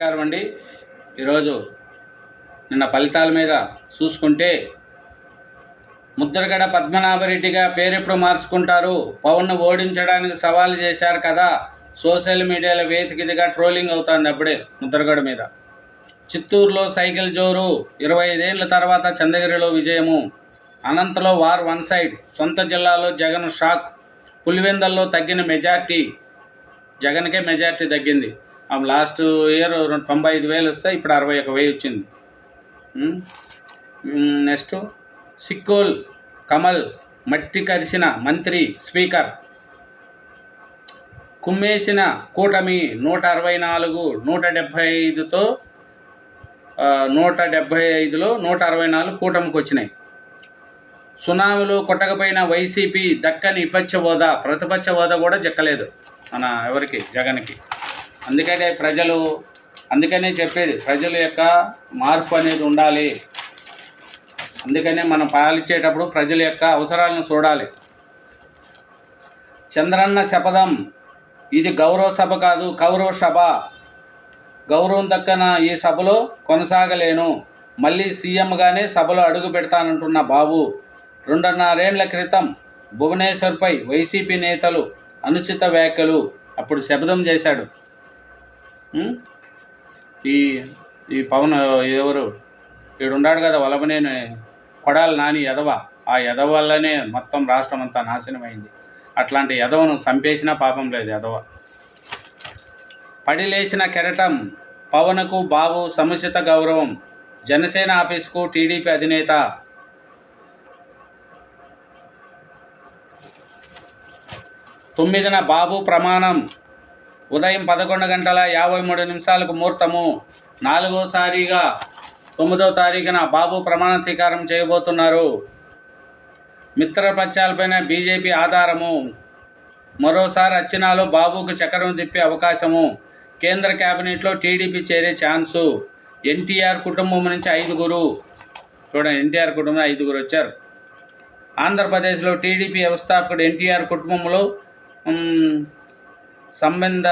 నమస్కారం అండి. ఈరోజు నిన్న ఫలితాల మీద చూసుకుంటే ముద్రగడ పద్మనాభరెడ్డిగా పేరెప్పుడు మార్చుకుంటారు. పవన్ను ఓడించడానికి సవాల్ చేశారు కదా. సోషల్ మీడియాలో వేతికిదిగా ట్రోలింగ్ అవుతుంది అప్పుడే ముద్రగడ మీద. చిత్తూరులో సైకిల్ జోరు ఇరవై ఐదేళ్ళ తర్వాత చంద్రగిరిలో విజయము. అనంతలో వార్ వన్ సైడ్ సొంత జిల్లాలో జగన్ షాక్. పులివెందల్లో తగ్గిన మెజార్టీ జగన్కే మెజార్టీ తగ్గింది. లాస్ట్ ఇయర్ తొంభై ఐదు వేలు వస్తే ఇప్పుడు అరవై ఒక వెయ్యి వచ్చింది. నెక్స్ట్ సిక్కోల్ కమల్ మట్టి కరిసిన మంత్రి స్పీకర్ కుమ్మేసిన కూటమి నూట అరవై నాలుగు నూట డెబ్భై ఐదుతో నూట డెబ్భై ఐదులో నూట అరవై నాలుగు కూటమికి వచ్చినాయి. సునామీలో కొట్టకపోయిన వైసీపీ దక్కని విపక్ష హోదా ప్రతిపక్ష హోదా కూడా చెక్కలేదు మన ఎవరికి? జగన్కి. అందుకనే ప్రజలు అందుకనే చెప్పేది ప్రజల యొక్క మార్పు అనేది ఉండాలి. అందుకనే మనం పాలించేటప్పుడు ప్రజల యొక్క అవసరాలను చూడాలి. చంద్రన్న శపథం ఇది గౌరవ సభ కాదు కౌరవ సభ. గౌరవం దక్కన ఈ సభలో కొనసాగలేను. మళ్ళీ సీఎంగానే సభలో అడుగు పెడతానంటున్న బాబు. రెండున్నరేండ్ల క్రితం భువనేశ్వర్పై వైసీపీ నేతలు అనుచిత వ్యాఖ్యలు అప్పుడు శపథం చేశాడు. ఈ ఈ పవన్ ఎవరు? ఈడున్నాడు కదా వలభనేని కొడాలి నాని ఎదవ ఆ ఎదవ వల్లనే మొత్తం రాష్ట్రం అంతా నాశనమైంది. అట్లాంటి ఎదవను చంపేసినా పాపం లేదు ఎదవ పడిలేసిన కెరటం పవన్కు బాబు సముచిత గౌరవం. జనసేన ఆఫీస్కు టీడీపీ అధినేత. తొమ్మిదిన బాబు ప్రమాణం. ఉదయం పదకొండు గంటల యాభై మూడు నిమిషాలకు ముహూర్తము. నాలుగోసారిగా తొమ్మిదో తారీఖున బాబు ప్రమాణ స్వీకారం చేయబోతున్నారు. మిత్రపక్షాలపైన బీజేపీ ఆధారము. మరోసారి అచ్చినాలో బాబుకు చక్రం తిప్పే అవకాశము. కేంద్ర కేబినెట్లో టీడీపీ చేరే ఛాన్సు. ఎన్టీఆర్ కుటుంబం నుంచి ఐదుగురు. చూడండి ఎన్టీఆర్ కుటుంబం ఐదుగురు వచ్చారు. ఆంధ్రప్రదేశ్లో టీడీపీ వ్యవస్థాపకుడు ఎన్టీఆర్ కుటుంబంలో సంబంధ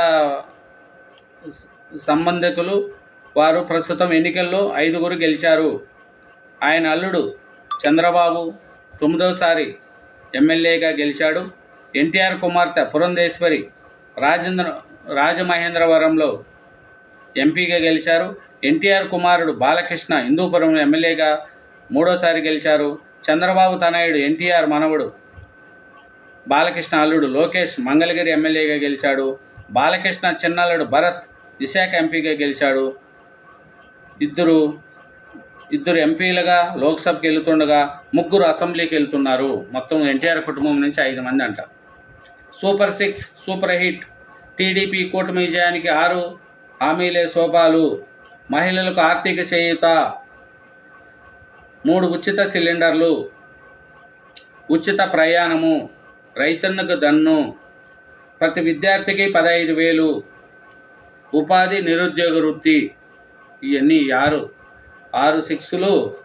సంబంధితులు వారు ప్రస్తుతం ఎన్నికల్లో ఐదుగురు గెలిచారు. ఆయన అల్లుడు చంద్రబాబు తొమ్మిదవసారి ఎమ్మెల్యేగా గెలిచాడు. ఎన్టీఆర్ కుమార్తె పురంధేశ్వరి రాజేంద్ర రాజమహేంద్రవరంలో ఎంపీగా గెలిచారు. ఎన్టీఆర్ కుమారుడు బాలకృష్ణ హిందూపురం ఎమ్మెల్యేగా మూడోసారి గెలిచారు. చంద్రబాబు తనయుడు ఎన్టీఆర్ మనవడు బాలకృష్ణ అల్లుడు లోకేష్ మంగళగిరి ఎమ్మెల్యేగా గెలిచాడు. బాలకృష్ణ చిన్నల్లుడు భరత్ విశాఖ ఎంపీగా గెలిచాడు. ఇద్దరు ఇద్దరు ఎంపీలుగా లోక్సభకి వెళ్తుండగా ముగ్గురు అసెంబ్లీకి వెళ్తున్నారు. మొత్తం ఎన్టీఆర్ కుటుంబం నుంచి ఐదు మంది అంట. Super six super hit TDP కూటమి విజయానికి ఆరు హామీలే సోపాలు. మహిళలకు ఆర్థిక చేయుత మూడు ఉచిత సిలిండర్లు ఉచిత ప్రయాణము. రైతన్నకు దన్ను. ప్రతి విద్యార్థికి పదహైదు వేలు. ఉపాధి నిరుద్యోగ వృత్తి. ఇవన్నీ ఆరు. ఆరు సిక్స్లు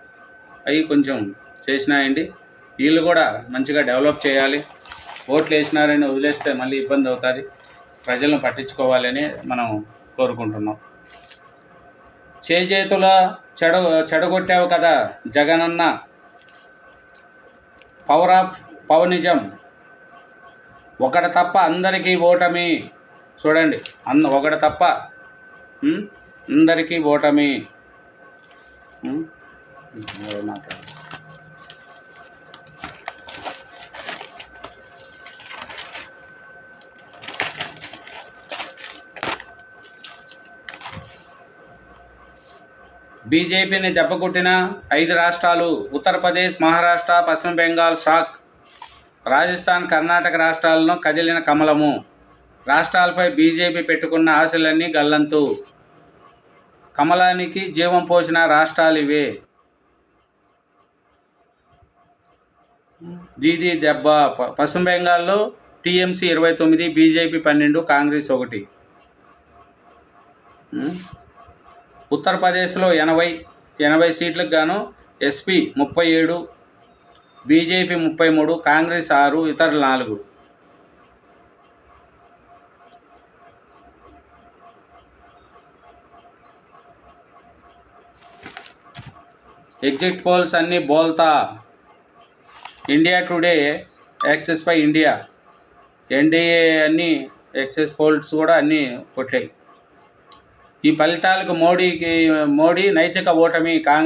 అవి కొంచెం చేసినాయండి. వీళ్ళు కూడా మంచిగా డెవలప్ చేయాలి. ఓట్లు వేసినారని వదిలేస్తే మళ్ళీ ఇబ్బంది అవుతుంది. ప్రజలను పట్టించుకోవాలని మనం కోరుకుంటున్నాం. చేజేతుల చెడ చెడగొట్టావు కదా జగనన్న. పవర్ ఆఫ్ పవనిజం ఒకటి తప్ప అందరికీ ఓటమి. చూడండి అన్న ఒకటి తప్ప అందరికీ ఓటమి. బీజేపీని దెబ్బకొట్టిన ఐదు రాష్ట్రాలు ఉత్తరప్రదేశ్ మహారాష్ట్ర పశ్చిమ బెంగాల్ షాక్. రాజస్థాన్ కర్ణాటక రాష్ట్రాలను కదిలిన కమలము. రాష్ట్రాలపై బీజేపీ పెట్టుకున్న ఆశలన్నీ గల్లంతు. కమలానికి జీవం పోసిన రాష్ట్రాలు ఇవే. దీది దెబ్బ. ప- పశ్చిమ బెంగాల్లో టీఎంసీ ఇరవై తొమ్మిది బీజేపీ పన్నెండు కాంగ్రెస్ ఒకటి. ఉత్తరప్రదేశ్లో ఎనభై ఎనభై సీట్లకు గాను ఎస్పీ ముప్పై ఏడు బీజేపీ ముప్పై మూడు కాంగ్రెస్ ఆరు ఇతరులు నాలుగు. ఎగ్జిట్ పోల్స్ అన్నీ బోల్తా. India Today axis my India. NDA అన్ని యాక్సెస్ పోల్స్ కూడా అన్నీ కొట్టాయి. ఈ ఫలితాలకు మోడీకి మోడీ నైతిక ఓటమి కాంగ్రెస్